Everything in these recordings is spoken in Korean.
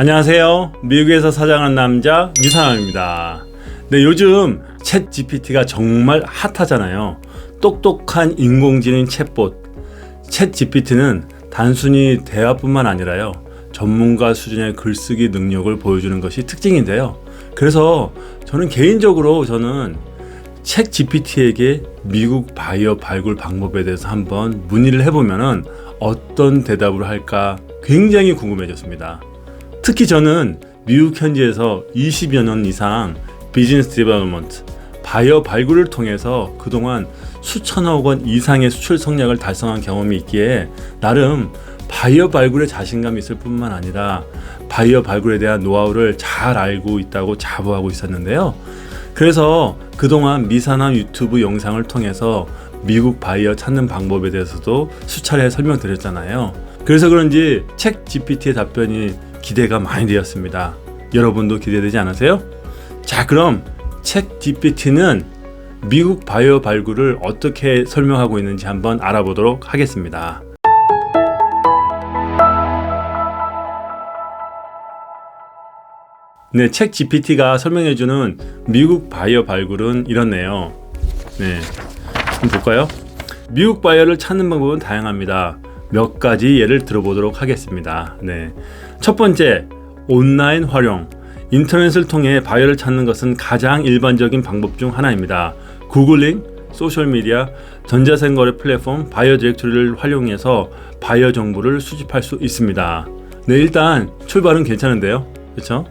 안녕하세요. 미국에서 사장한 남자 유상함입니다. 네, 요즘 챗 GPT가 정말 핫하잖아요. 똑똑한 인공지능 챗봇. 챗 GPT는 단순히 대화뿐만 아니라요. 전문가 수준의 글쓰기 능력을 보여주는 것이 특징인데요. 그래서 저는 개인적으로 저는 챗 GPT에게 미국 바이어 발굴 방법에 대해서 한번 문의를 해보면은 어떤 대답을 할까 굉장히 궁금해졌습니다. 특히 저는 미국 현지에서 20여 년 이상 비즈니스 디벨롭먼트, 바이어 발굴을 통해서 그동안 수천억 원 이상의 수출 성량을 달성한 경험이 있기에 나름 바이어 발굴에 자신감이 있을 뿐만 아니라 바이어 발굴에 대한 노하우를 잘 알고 있다고 자부하고 있었는데요. 그래서 그동안 미사남 유튜브 영상을 통해서 미국 바이어 찾는 방법에 대해서도 수차례 설명드렸잖아요. 그래서 그런지 책 GPT의 답변이 기대가 많이 되었습니다. 여러분도 기대되지 않으세요? 자, 그럼 책 GPT는 미국 바이오 발굴을 어떻게 설명하고 있는지 한번 알아보도록 하겠습니다. 네, 책 GPT가 설명해주는 미국 바이오 발굴은 이렇네요. 네, 한번 볼까요? 미국 바이어를 찾는 방법은 다양합니다. 몇 가지 예를 들어보도록 하겠습니다. 네. 첫 번째, 온라인 활용. 인터넷을 통해 바이어를 찾는 것은 가장 일반적인 방법 중 하나입니다. 구글링, 소셜미디어, 전자생거래 플랫폼 바이어 디렉토리를 활용해서 바이어 정보를 수집할 수 있습니다. 네, 일단 출발은 괜찮은데요. 그렇죠?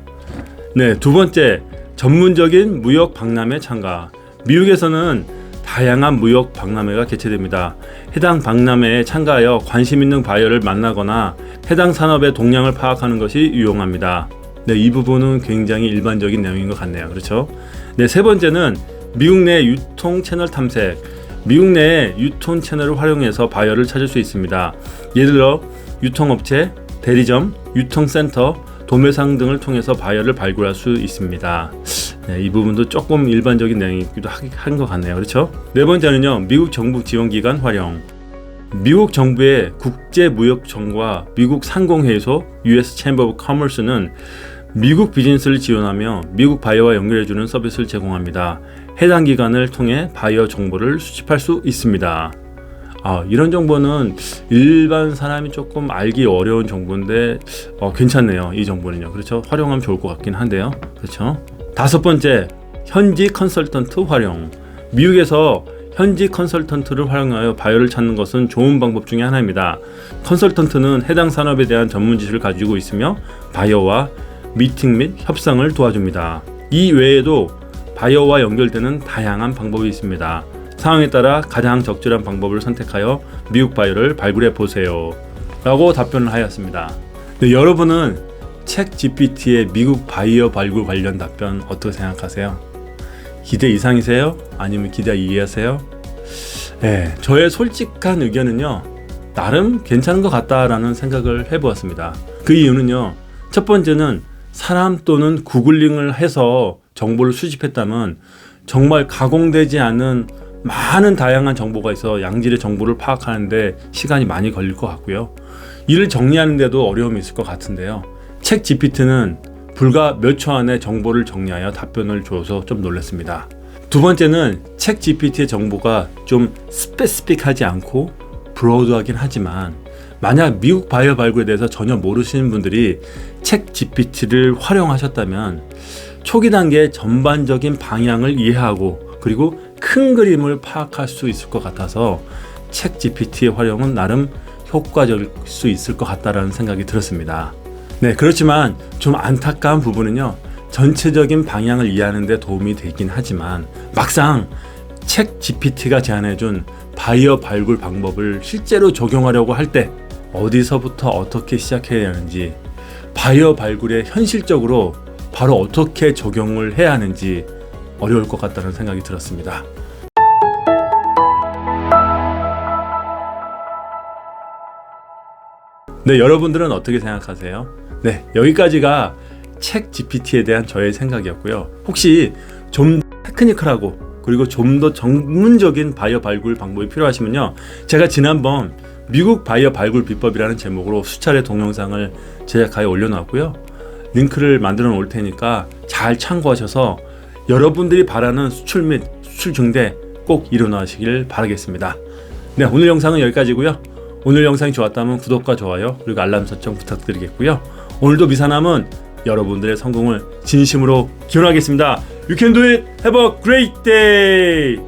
네, 두 번째, 전문적인 무역 박람회 참가. 미국에서는 다양한 무역 박람회가 개최됩니다. 해당 박람회에 참가하여 관심 있는 바이어를 만나거나 해당 산업의 동향을 파악하는 것이 유용합니다. 네, 이 부분은 굉장히 일반적인 내용인 것 같네요. 그렇죠? 네, 세 번째는 미국 내 유통 채널 탐색. 미국 내 유통 채널을 활용해서 바이어를 찾을 수 있습니다. 예를 들어 유통업체, 대리점, 유통센터, 도매상 등을 통해서 바이어를 발굴할 수 있습니다. 네, 이 부분도 조금 일반적인 내용이기도 한 것 같네요. 그렇죠? 네 번째는요, 미국 정부 지원기관 활용. 미국 정부의 국제무역청과 미국 상공회의소 US Chamber of Commerce는 미국 비즈니스를 지원하며 미국 바이어와 연결해주는 서비스를 제공합니다. 해당 기관을 통해 바이어 정보를 수집할 수 있습니다. 아, 이런 정보는 일반 사람이 조금 알기 어려운 정보인데 어, 괜찮네요. 이 정보는요. 그렇죠? 활용하면 좋을 것 같긴 한데요. 그렇죠? 다섯 번째, 현지 컨설턴트 활용. 미국에서 현지 컨설턴트를 활용하여 바이오를 찾는 것은 좋은 방법 중에 하나입니다. 컨설턴트는 해당 산업에 대한 전문 지식을 가지고 있으며 바이오와 미팅 및 협상을 도와줍니다. 이 외에도 바이오와 연결되는 다양한 방법이 있습니다. 상황에 따라 가장 적절한 방법을 선택하여 미국 바이오를 발굴해 보세요. 라고 답변을 하였습니다. 네, 여러분은 책 GPT의 미국 바이오 발굴 관련 답변 어떻게 생각하세요? 기대 이상이세요? 아니면 기대 이하세요? 네, 저의 솔직한 의견은요, 나름 괜찮은 것 같다라는 생각을 해보았습니다. 그 이유는요, 첫 번째는 사람 또는 구글링을 해서 정보를 수집했다면 정말 가공되지 않은 많은 다양한 정보가 있어 양질의 정보를 파악하는데 시간이 많이 걸릴 것 같고요. 이를 정리하는데도 어려움이 있을 것 같은데요. 책 GPT는 불과 몇 초 안에 정보를 정리하여 답변을 줘서 좀 놀랐습니다. 두 번째는 책 GPT의 정보가 좀 스페시픽하지 않고 브로드하긴 하지만 만약 미국 바이오 발굴에 대해서 전혀 모르시는 분들이 책 GPT를 활용하셨다면 초기 단계 전반적인 방향을 이해하고 그리고 큰 그림을 파악할 수 있을 것 같아서 책 GPT의 활용은 나름 효과적일 수 있을 것 같다라는 생각이 들었습니다. 네, 그렇지만 좀 안타까운 부분은요. 전체적인 방향을 이해하는 데 도움이 되긴 하지만 막상 책 GPT가 제안해준 바이어 발굴 방법을 실제로 적용하려고 할 때 어디서부터 어떻게 시작해야 하는지 바이어 발굴에 현실적으로 바로 어떻게 적용을 해야 하는지 어려울 것 같다는 생각이 들었습니다. 네, 여러분들은 어떻게 생각하세요? 네, 여기까지가 책 GPT에 대한 저의 생각이었고요. 혹시 좀 테크니컬하고 그리고 좀 더 전문적인 바이어 발굴 방법이 필요하시면요. 제가 지난번 미국 바이어 발굴 비법이라는 제목으로 수차례 동영상을 제작하여 올려놨고요. 링크를 만들어 놓을 테니까 잘 참고하셔서 여러분들이 바라는 수출 및 수출 증대 꼭 일어나시길 바라겠습니다. 네, 오늘 영상은 여기까지고요. 오늘 영상이 좋았다면 구독과 좋아요 그리고 알람 설정 부탁드리겠고요. 오늘도 미사남은 여러분들의 성공을 진심으로 기원하겠습니다. You can do it. Have a great day.